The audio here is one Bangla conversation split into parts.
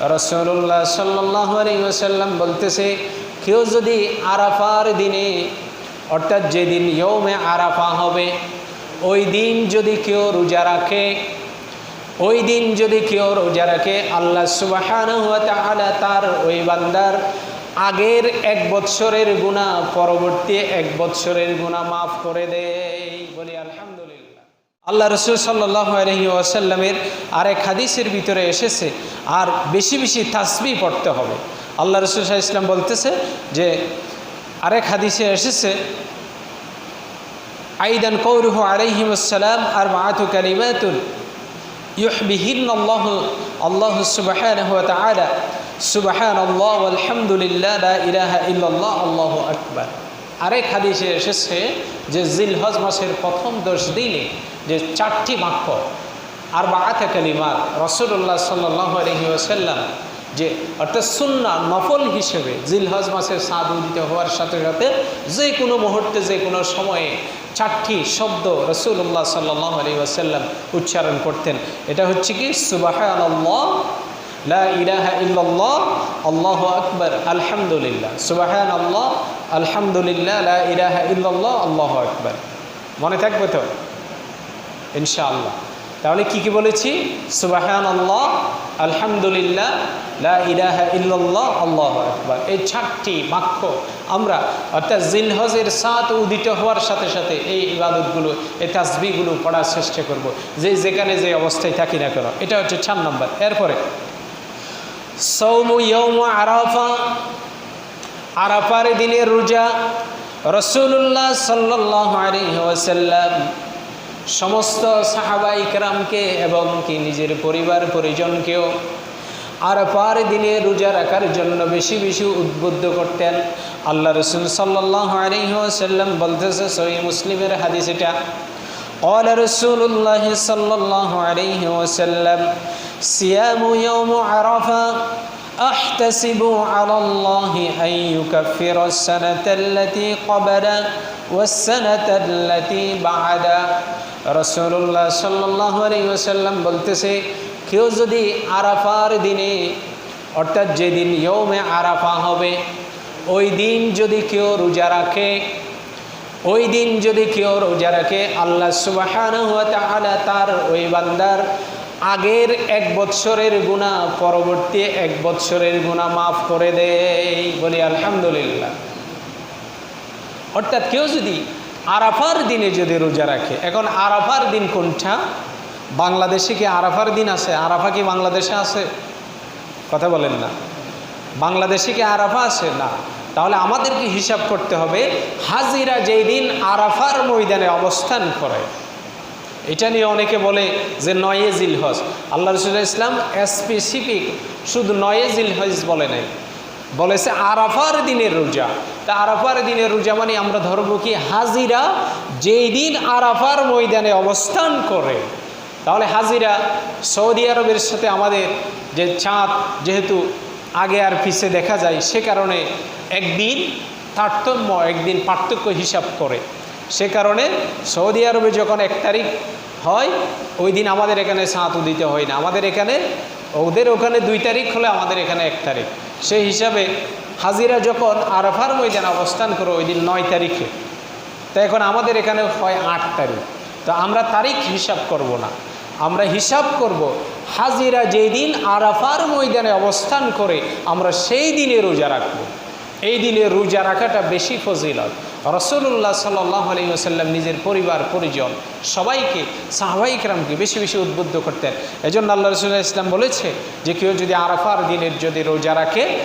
রসুল্লাহ সাল্লাহ আলাইসাল্লাম বলতেছে, কেউ যদি আরাফার দিনে, অর্থাৎ যেদিন ইয়মে আরাফা হবে, ওই দিন যদি কেউ রোজা রাখে, ওই দিন যদি কেউ রোজা রাখে, আল্লাহ সুবাহান তার ওই বান্দার আগের এক বৎসরের গুণা পরবর্তী এক বৎসরের গুণা মাফ করে দেয়। বলি, আলহামদুলিল্লাহ। আল্লাহ রসুল সাল্লাহ আলহি ওয়াসাল্লামের আরেক হাদিসের ভিতরে এসেছে, আর বেশি বেশি তাসবি পড়তে হবে। আল্লাহ রসুল সাহা ইসলাম বলতেছে যে, আরেক হাদিসে এসেছে, আইদান কৌরুহ আলহিমসালাম আর মাহাতু কালিমায়তুল ইহবিহীন আল্লাহ আল্লাহ সুবাহান সুবাহান আল্লাহ আলহামদুলিল্লাহ ইলাহা ইহ আল্লাহ আকবার। আরেক হাদিসে এসেছে যে জিলহজ মাসের প্রথম দশ দিনে যে চারটি বাক্য আর বা আতে কালিমাত রসুল্লাহ সাল্লাহ আলহি যে অর্থাৎ সুন্না নফল হিসেবে জিলহজ মাসের স্বাদ উদিত হওয়ার সাথে সাথে যে কোনো মুহূর্তে, যে কোনো সময়ে চারটি শব্দ রসুল্লাহ সাল্লাহ আলী আসাল্লাম উচ্চারণ করতেন। এটা হচ্ছে কি? সুবাহ আল্লাহ লা ইলাহা ইল্লাল্লাহ, আল্লাহু আকবার, আলহামদুলিল্লাহ। সুবাহান আল্লাহ আলহামদুলিল্লাহ, লা ইলাহা ইল্লাল্লাহ, আল্লাহু আকবার। মনে থাকবে তো? ইনশাআল্লাহ। তাহলে কি কি বলেছি? সুবাহান আল্লাহ আলহামদুলিল্লাহ, লা ইলাহা ইল্লাল্লাহ, আল্লাহ আকবার। এই চারটি বাক্য আমরা অর্থাৎ জিলহজের সাত উদিত হওয়ার সাথে সাথে এই ইবাদতগুলো, এই তাসবিগুলো পড়ার চেষ্টা করব। যে যেখানে যে অবস্থায় থাকি না কেন, এটা হচ্ছে চার নম্বর। এরপরে সৌমু ইয়ৌম আরাফা আরাফার দিনের রোজা রসুল্লাহ সাল্লাহ আলাইহি ওয়াসাল্লাম সমস্ত সাহাবা ইকরামকে এবং কি নিজের পরিবার পরিজনকেও আর পার দিনে রোজা রাখার জন্য বেশি বেশি উদ্বুদ্ধ করতেন আল্লাহ রসুল সাল্লাহ আলহিহাসাল্লাম বলতেছে সহি মুসলিমের হাদিস এটা قال رسول الله صلى الله عليه وسلم صيام يوم عرفة أحتسب على الله أن يكفر السنة التي قبل والسنة التي بعد রসুল্লাহ সাল্লাহ আলাইসাল্লাম বলতেছে কেউ যদি আরাফার দিনে অর্থাৎ যেদিন ইয়মে আরাফা হবে ওই দিন যদি কেউ রোজা রাখে ওই দিন যদি কেউ রোজা রাখে আল্লাহ সুবাহান তার ওই বান্দার আগের এক বৎসরের গুণা পরবর্তী এক বৎসরের গুণা মাফ করে দেয় বলি আলহামদুলিল্লাহ। অর্থাৎ কেউ যদি আরাফার দিনে যদি রোজা রাখে, এখন আরাফার দিন কোনটা? বাংলাদেশে কি আরাফার দিন আছে? আরাফা কি বাংলাদেশে আছে? কথা বলেন না। বাংলাদেশে কি আরাফা আছে? না। তাহলে আমাদেরকে হিসাব করতে হবে, হাজিরা যেই দিন আরাফার ময়দানে অবস্থান করে এটা নিয়ে অনেকে বলে যে নয়ে জিল হজ আল্লাহ রসুল্লাহ ইসলাম স্পেসিফিক শুধু নয়ে জিল হজ বলে নাই। বলেছে আরাফার দিনের রোজা। তা আরাফার দিনের রোজা মানে আমরা ধরবো কি হাজিরা যেই দিন আরাফার ময়দানে অবস্থান করে। তাহলে হাজিরা সৌদি আরবের সাথে আমাদের যে চাঁদ যেহেতু আগে আর পিছে দেখা যায়, সে কারণে একদিন তারতম্য, একদিন পার্থক্য হিসাব করে। সে কারণে সৌদি আরবে যখন এক তারিখ হয়, ওই দিন আমাদের এখানে সাঁত দিতে হয় না। আমাদের এখানে, ওদের ওখানে দুই তারিখ হলে আমাদের এখানে এক তারিখ। সেই হিসাবে হাজিরা যখন আরফার ময়দান অবস্থান করে ওই দিন নয় তারিখে। তা এখন আমাদের এখানে হয় আট তারিখ। তো আমরা তারিখ হিসাব করব না। আমরা হিসাব করব, হাজিরা যেই দিন আরাফার ময়দানে অবস্থান করে, আমরা সেই দিনে রোজা রাখব। এই দিনে রোজা রাখাটা বেশি ফজিলত। রসুল্লাহ সাল্লাহ আলিয়াল্লাম নিজের পরিবার, পরিজন সবাইকে সাহবাইকরামকে বেশি বেশি উদ্বুদ্ধ করতেন। এজন্য আল্লাহ রসুল্লাহ ইসলাম বলেছে যে কেউ যদি আরাফার দিনের যদি রোজা রাখে,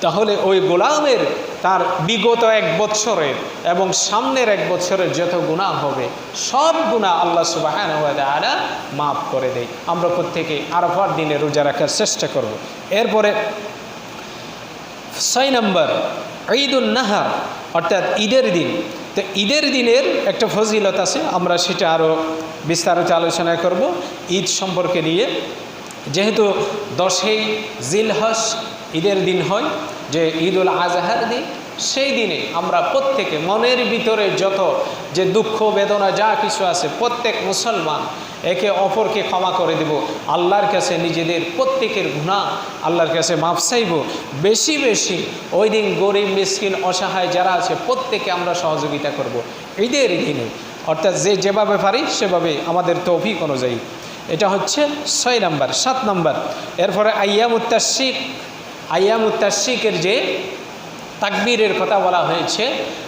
তাহলে ওই গোলামের তার বিগত এক বৎসরের এবং সামনের এক বছরের যত গুণা হবে, সব গুণা আল্লাহ সুবাহ মাফ করে দেয়। আমরা প্রত্যেকে আরফার দিনে রোজা রাখার চেষ্টা করব। এরপরে ছয় নম্বর ঈদুল নাহার। অর্থাৎ ঈদের দিন। তো ঈদের দিনের একটা ফজিলত আছে, আমরা সেটা আরও বিস্তারিত আলোচনা করব ঈদ সম্পর্কে নিয়ে। যেহেতু দশেই জিলহস ঈদের দিন হয়, যে ঈদ উল আজহার দিন সেই দিনে আমরা প্রত্যেকে মনের ভিতরে যত যে দুঃখ, বেদনা, যা কিছু আছে, প্রত্যেক মুসলমান একে অপরকে ক্ষমা করে দেব। আল্লাহর কাছে নিজেদের প্রত্যেকের গুণা আল্লাহর কাছে মাপ চাইব। বেশি বেশি ওই দিন গরিব, মিসকিন, অসহায় যারা আছে প্রত্যেকে আমরা সহযোগিতা করব। ঈদের দিনে, অর্থাৎ যে যেভাবে পারি, সেভাবে আমাদের তৌফিক অনুযায়ী। এটা হচ্ছে ছয় নাম্বার, সাত নাম্বার। এরপরে আয়ামুত্তাশিক আয়ামুত্তাশিকের যে তাকবীরের কথা বলা হয়েছে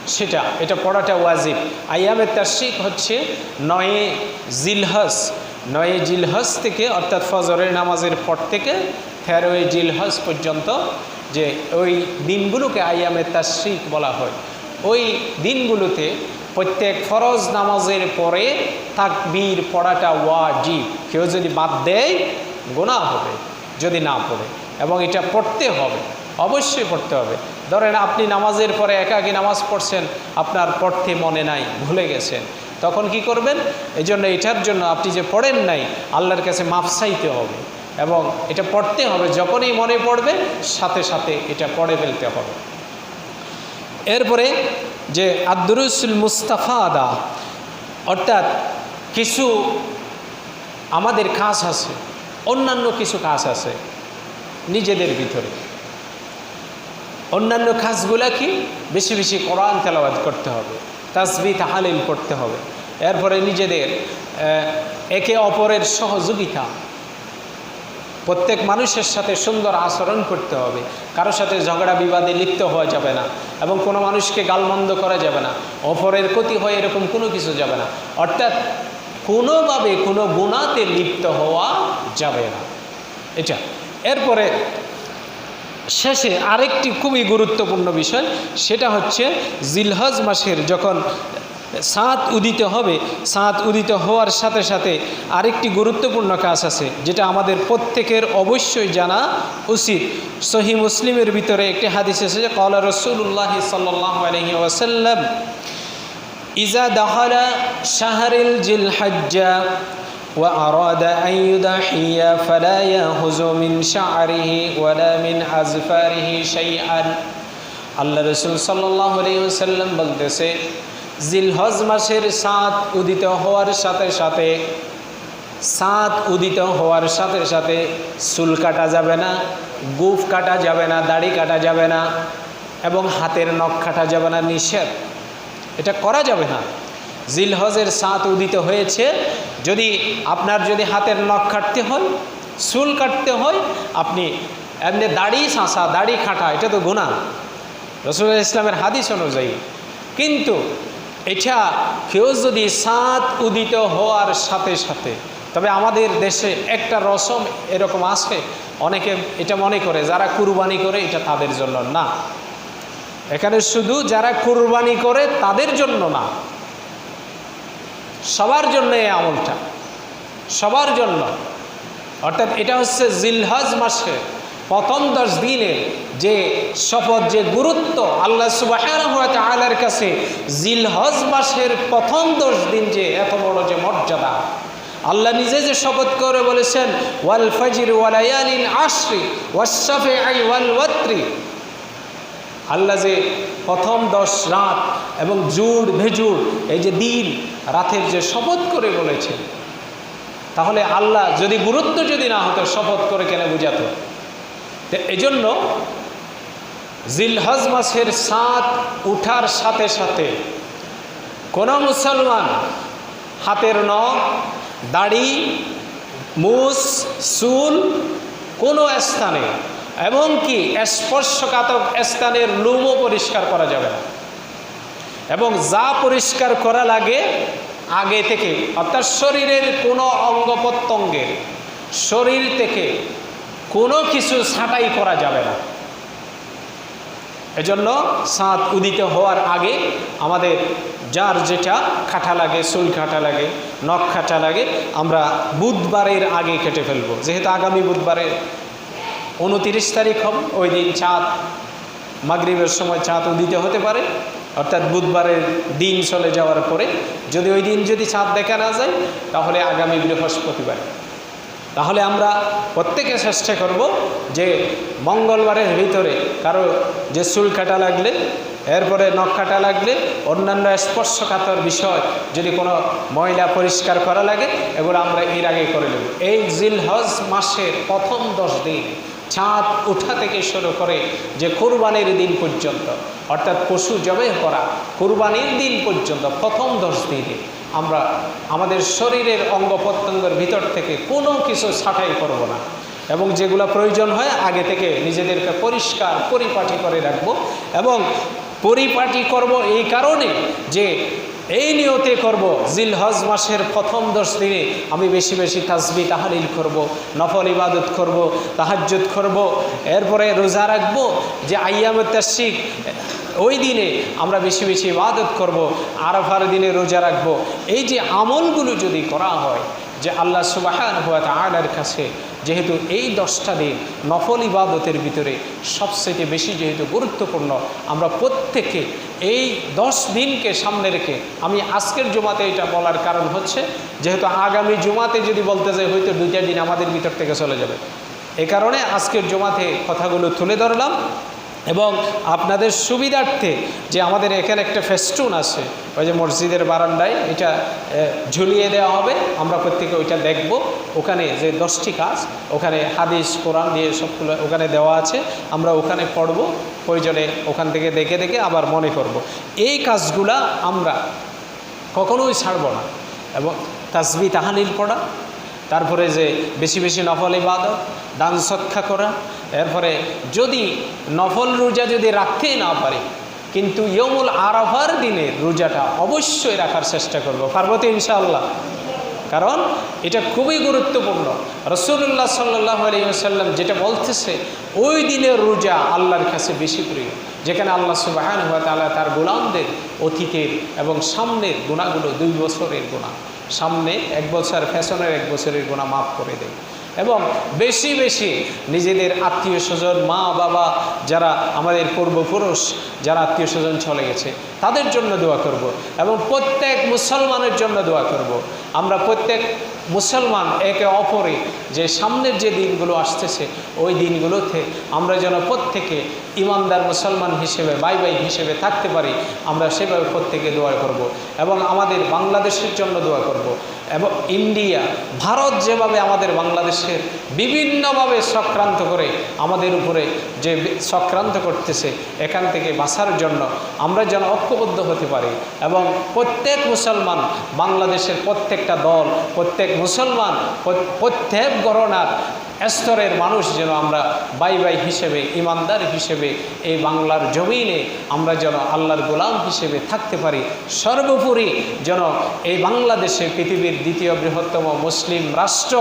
সেটা, এটা পড়াটা ওয়াজিব। আয়ামের তাশিক হচ্ছে নয়ে জিলহস নয়ে জিলহস থেকে, অর্থাৎ ফজরের নামাজের পর থেকে তেরোই জিলহস পর্যন্ত যে ওই দিনগুলোকে আয়ামের তাশিক বলা হয়। ওই দিনগুলোতে প্রত্যেক ফরজ নামাজের পরে তাকবীর পড়াটা ওয়াজিব। কেউ যদি বাদ দেয় গোনা হবে, যদি না পড়ে। এবং এটা পড়তে হবে, অবশ্যই পড়তে হবে। ধরেন আপনি নামাজের পরে একাকি নামাজ পড়ছেন, আপনার পড়তে মনে নাই, ভুলে গেছেন। তখন কি করবেন? এই জন্য এটার জন্য আপনি যে পড়েন নাই, আল্লাহর কাছে মাফ চাইতে হবে এবং এটা পড়তে হবে, যখনই মনে পড়বে, সাথে সাথে এটা পড়ে ফেলতে হবে। এরপরে যে আব্দুরুসুল মুস্তাফা আদা অর্থাৎ কিছু আমাদের কাজ আছে, অন্যান্য কিছু কাজ আছে, নিজেদের ভিতরে। অন্যান্য কাজগুলা কি বেশি বেশি কোরআন তেলাবাদ করতে হবে তাসবি তাহালিল করতে হবে। এরপরে নিজেদের একে অপরের সহযোগিতা। প্রত্যেক মানুষের সাথে সুন্দর আচরণ করতে হবে। কারোর সাথে ঝগড়া, বিবাদে লিপ্ত হওয়া যাবে না এবং কোনো মানুষকে গালমন্দ করা যাবে না। অপরের ক্ষতি হয় এরকম কোনো কিছু যাবে না। অর্থাৎ কোনোভাবে কোনো গুণাতে লিপ্ত হওয়া যাবে না। এটা। এরপরে শেষে আরেকটি খুবই গুরুত্বপূর্ণ বিষয়, সেটা হচ্ছে জিলহজ মাসের যখন সাঁত উদিত হবে, সাঁত উদিত হওয়ার সাথে সাথে আরেকটি গুরুত্বপূর্ণ কাজ আছে, যেটা আমাদের প্রত্যেকের অবশ্যই জানা উচিত। সহি মুসলিমের ভিতরে একটি হাদিস এসেছে কলা রসুল্লাহ সাল্লাহ ইজা দহলা শাহরিল জিল হজ্জা وأراد أن يضحي فلا يأخذ من شعره ولا من أزفاره شيئا আল্লাহ রসুল সাল্লাহ সাল্লাম বলতেছে জিলহজ মাসের সাত উদিত হওয়ার সাথে সাথে সাত উদিত হওয়ার সাথে সাথে চুল কাটা যাবে না গুফ কাটা যাবে না দাড়ি কাটা যাবে না এবং হাতের নখ কাটা যাবে না নিষেধ এটা করা যাবে না জিলহজের সাঁত উদিত হয়েছে। যদি আপনার যদি হাতের নখ কাটতে হয়, চুল কাটতে হয়, আপনি এমনি দাড়ি শাঁসা দাড়ি খাটা, এটা তো গুণা রসুল ইসলামের হাদিস অনুযায়ী। কিন্তু এটা কেউ যদি সাঁত উদিত হওয়ার সাথে সাথে, তবে আমাদের দেশে একটা রসম এরকম আছে, অনেকে এটা মনে করে, যারা কুরবানি করে, এটা তাদের জন্য না। এখানে শুধু যারা কুরবানি করে, তাদের জন্য না। সবার জন্য এই আমলটা। সবার জন্য। অর্থাৎ এটা হচ্ছে জিলহজ মাসে প্রথম দশ দিনে যে শপথ, যে গুরুত্ব আল্লাহ সুবাহ আলার কাছে জিলহজ মাসের প্রথম দশ দিন যে এত বড় যে মর্যাদা। আল্লাহ নিজে যে শপথ করে বলেছেন, ওয়াল ফজির ওয়ালায়ালিন আশ্রি ওয়াশাফে আই ওয়াল ওয়াত্রি। আল্লাহ যে প্রথম দশ রাত এবং জুড় ভেজুড়, এই যে দিন, রাতের যে শপথ করে বলেছেন তাহলে আল্লাহ যদি গুরুত্ব যদি না হতো, শপথ করে কেন বুঝাতো? তো এই জন্য জিলহজ মাসের সাত উঠার সাথে সাথে কোনো মুসলমান হাতের নখ দাড়ি, মুস, চুল কোনো স্থানে এবং কি স্পর্শকাতক স্থানের লুমও পরিষ্কার করা যাবে না। এবং যা পরিষ্কার করা লাগে আগে থেকে, অর্থাৎ শরীরের কোনো অঙ্গ প্রত্যঙ্গের শরীর থেকে কোনো কিছু ছাঁটাই করা যাবে না। এজন্য সাঁত উদিত হওয়ার আগে আমাদের যার যেটা খাটা লাগে, চুল খাটা লাগে, নখ খাটা লাগে, আমরা বুধবারের আগে কেটে ফেলব। যেহেতু আগামী বুধবারের উনতিরিশ তারিখ হবে, ওই দিন চাঁদ, মাগরিবের সময় চাঁদ উদিত হতে পারে, অর্থাৎ বুধবারের দিন চলে যাওয়ার পরে। যদি ওই দিন যদি চাঁদ দেখা না যায়, তাহলে আগামী বৃহস্পতিবার। তাহলে আমরা প্রত্যেকে চেষ্টা করব যে মঙ্গলবারের ভিতরে কারও যে চুল কাটা লাগলে, এরপরে নখ কাটা লাগলে, অন্যান্য স্পর্শকাতর বিষয় যদি কোনো ময়লা পরিষ্কার করা লাগে, এগুলো আমরা এর আগে করে নেব। এই জিলহজ মাসের প্রথম দশ দিন চাঁদ ওঠা থেকে শুরু করে যে কোরবানির দিন পর্যন্ত, অর্থাৎ পশু জবে করা কোরবানির দিন পর্যন্ত, প্রথম দশ দিনে আমরা আমাদের শরীরের অঙ্গ প্রত্যঙ্গের ভিতর থেকে কোনো কিছু ছাঁটাই করব না। এবং যেগুলো প্রয়োজন হয় আগে থেকে নিজেদেরকে পরিষ্কার পরিপাটি করে রাখব। এবং পরিপাটি করব এই কারণে যে এই নিয়তে করব। জিল হজ মাসের প্রথম দশ দিনে আমি বেশি বেশি তাজবি তাহালিল করব, নফল ইবাদত করব, তাহাজ্জুদ করব, এরপরে রোজা রাখব যে আইয়ামে তাসিক ওই দিনে আমরা বেশি বেশি ইবাদত করব, আরফার দিনে রোজা রাখব। এই যে আমলগুলো যদি করা হয় যে আল্লাহ সুবাহান হুয়া তালার কাছে যেহেতু এই দশটা দিন নফল ইবাদতের ভিতরে সবচেয়ে বেশি যেহেতু গুরুত্বপূর্ণ, আমরা প্রত্যেকে এই দশ দিনকে সামনে রেখে, আমি আজকের জুমাতে এটা বলার কারণ হচ্ছে, যেহেতু আগামী জুমাতে যদি বলতে যাই, হয়তো দুইটা দিন আমাদের ভিতর থেকে চলে যাবে। এ কারণে আজকের জমাতে কথাগুলো তুলে ধরলাম। এবং আপনাদের সুবিধার্থে যে আমাদের এখানে একটা ফেস্টুন আছে, ওই যে মসজিদের বারান্দায়, এটা ঝুলিয়ে দেওয়া হবে। আমরা প্রত্যেকে ওইটা দেখব। ওখানে যে দশটি কাজ, ওখানে হাদিস, কোরআন দিয়ে সবগুলো ওখানে দেওয়া আছে। আমরা ওখানে পড়ব প্রয়োজনে ওখান থেকে দেখে দেখে আবার মনে করব। এই কাজগুলা আমরা কখনোই ছাড়ব না। এবং তাসবি তাহালিল পড়া তারপরে যে বেশি বেশি নফল ইবাদত, দান সৎক্ষা করা, এরপরে যদি নফল রোজা যদি রাখতেই না পারে, কিন্তু ইয়মুল আরাফার দিনের রোজাটা অবশ্যই রাখার চেষ্টা করব। পারব তো ইনশাআল্লাহ? কারণ এটা খুবই গুরুত্বপূর্ণ। রসুল্লাহ সাল্লাহ আলিয়াল্লাম যেটা বলতেছে, ওই দিনের রোজা আল্লাহর কাছে বেশি প্রিয়। যেখানে আল্লাহ সুবাহান হুয়া তালা তার গোলামদের, অতীতের এবং সামনের গুণাগুলো দুই বছরের গুণা। সামনে এক বছর, ফ্যাশনের এক বছরের গোনা মাফ করে দেয়। এবং বেশি বেশি নিজেদের আত্মীয় স্বজন মা বাবা যারা আমাদের পূর্বপুরুষ, যারা আত্মীয় স্বজন চলে গেছে তাদের জন্য দোয়া করব এবং প্রত্যেক মুসলমানের জন্য দোয়া করব। আমরা প্রত্যেক মুসলমান একে অপরে যে সামনের যে দিনগুলো আসতেছে, ওই দিনগুলোতে আমরা যেন প্রত্যেকে ইমানদার মুসলমান হিসেবে বাই বাই হিসেবে থাকতে পারি, আমরা সেভাবে প্রত্যেকে দোয়া করব এবং আমাদের বাংলাদেশের জন্য দোয়া করব এবং ইন্ডিয়া, ভারত যেভাবে আমাদের বাংলাদেশের বিভিন্নভাবে সক্রান্ত করে আমাদের উপরে যে সক্রান্ত করতেছে, এখান থেকে বাঁচার জন্য আমরা যেন ঐক্যবদ্ধ হতে পারে এবং প্রত্যেক মুসলমান বাংলাদেশের প্রত্যেকটা দল প্রত্যেক মুসলমান প্রত্যেক গণনার স্তরের মানুষ যেন আমরা বাই বাই হিসেবে, ইমানদার হিসেবে এই বাংলার জমিনে আমরা যেন আল্লাহর গোলাম হিসেবে থাকতে পারি। সর্বোপরি যেন এই বাংলাদেশে পৃথিবীর দ্বিতীয় বৃহত্তম মুসলিম রাষ্ট্র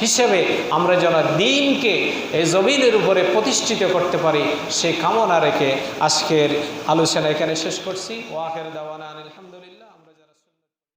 হিসেবে আমরা যেন দিনকে এই জমিনের উপরে প্রতিষ্ঠিত করতে পারি সেই কামনা রেখে আজকের আলোচনা এখানে শেষ করছি। ওয়াহের দাওয়ানা আলহামদুলিল্লাহ